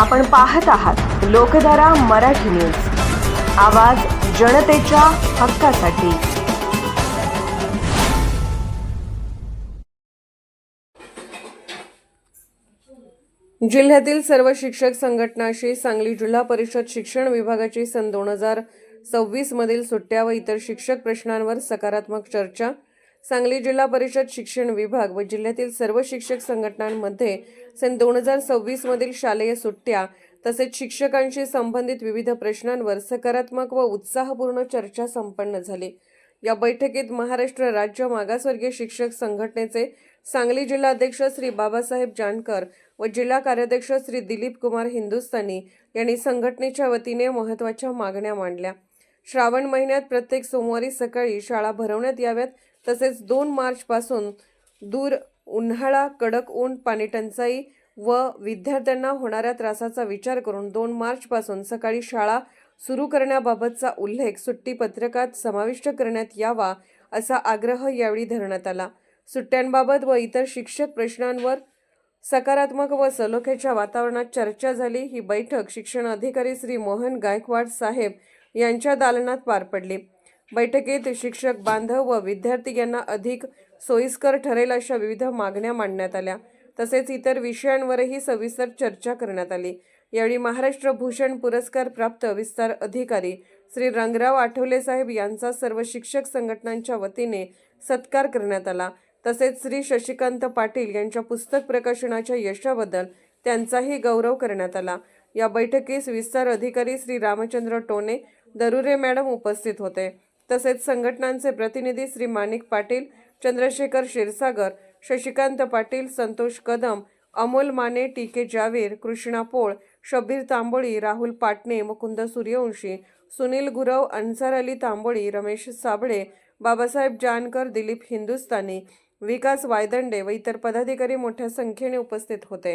आपण पाहत आहात लोकधारा मराठी न्यूज. आवाज जनतेच्या हक्कासाठी. जिल्ह्यातील सर्व शिक्षक संघटनाशी सांगली जिल्हा परिषद शिक्षण विभागाची सन दोन हजार सव्वीस मधील सुट्ट्या व इतर शिक्षक प्रश्नांवर सकारात्मक चर्चा सांगली जिल्हा परिषद शिक्षण विभाग व जिल्ह्यातील सर्व शिक्षक संघटनांमध्ये सन दोन हजार सव्वीस मधील शालेय सुट्ट्या तसेच शिक्षकांशी संबंधित विविध प्रश्नांवर सकारात्मक व उत्साहपूर्ण चर्चा संपन्न झाली. या बैठकीत महाराष्ट्र राज्य मागासवर्गीय शिक्षक संघटनेचे सांगली जिल्हा अध्यक्ष श्री बाबासाहेब जानकर व जिल्हा कार्याध्यक्ष श्री दिलीप कुमार हिंदुस्तानी यांनी संघटनेच्या वतीने महत्त्वाच्या मागण्या मांडल्या. श्रावण महिन्यात प्रत्येक सोमवारी सकाळी शाळा भरवण्यात याव्यात. तसेच दोन मार्चपासून दूर उन्हाळा कडक ऊन पाणीटंचाई व विद्यार्थ्यांना होणाऱ्या त्रासाचा विचार करून दोन मार्चपासून सकाळी शाळा सुरू करण्याबाबतचा उल्लेख सुट्टी पत्रकात समाविष्ट करण्यात यावा असा आग्रह यावेळी धरण्यात आला. सुट्ट्यांबाबत व इतर शिक्षक प्रश्नांवर सकारात्मक व सलोख्याच्या वातावरणात चर्चा झाली. ही बैठक शिक्षण अधिकारी श्री मोहन गायकवाड साहेब यांच्या दालनात पार पडली. बैठकीत शिक्षक बांधव व विद्यार्थी यांना अधिक सोयीस्कर ठरेल अशा विविध मागण्या मांडण्यात आल्या. तसेच इतर विषयांवरही सविस्तर चर्चा करण्यात आली. यावेळी महाराष्ट्र भूषण पुरस्कार प्राप्त विस्तार अधिकारी श्री रंगराव आठवले साहेब यांचा सर्व शिक्षक संघटनांच्या वतीने सत्कार करण्यात आला. तसेच श्री शशिकांत पाटील यांच्या पुस्तक प्रकाशनाच्या यशाबद्दल त्यांचाही गौरव करण्यात आला. या बैठकीस विस्तार अधिकारी श्री रामचंद्र टोने दरुरे मॅडम उपस्थित होते. तसेच संघटनांचे प्रतिनिधी श्री माणिक पाटील चंद्रशेखर क्षीरसागर शशिकांत पाटील संतोष कदम अमोल माने टी के जावीर कृष्णा पोळ शब्बीर तांबोळी राहुल पाटणे मुकुंद सूर्यवंशी सुनील गुरव अन्सार अली तांबोळी रमेश साबळे बाबासाहेब जानकर दिलीप हिंदुस्तानी विकास वायदंडे व इतर पदाधिकारी मोठ्या संख्येने उपस्थित होते.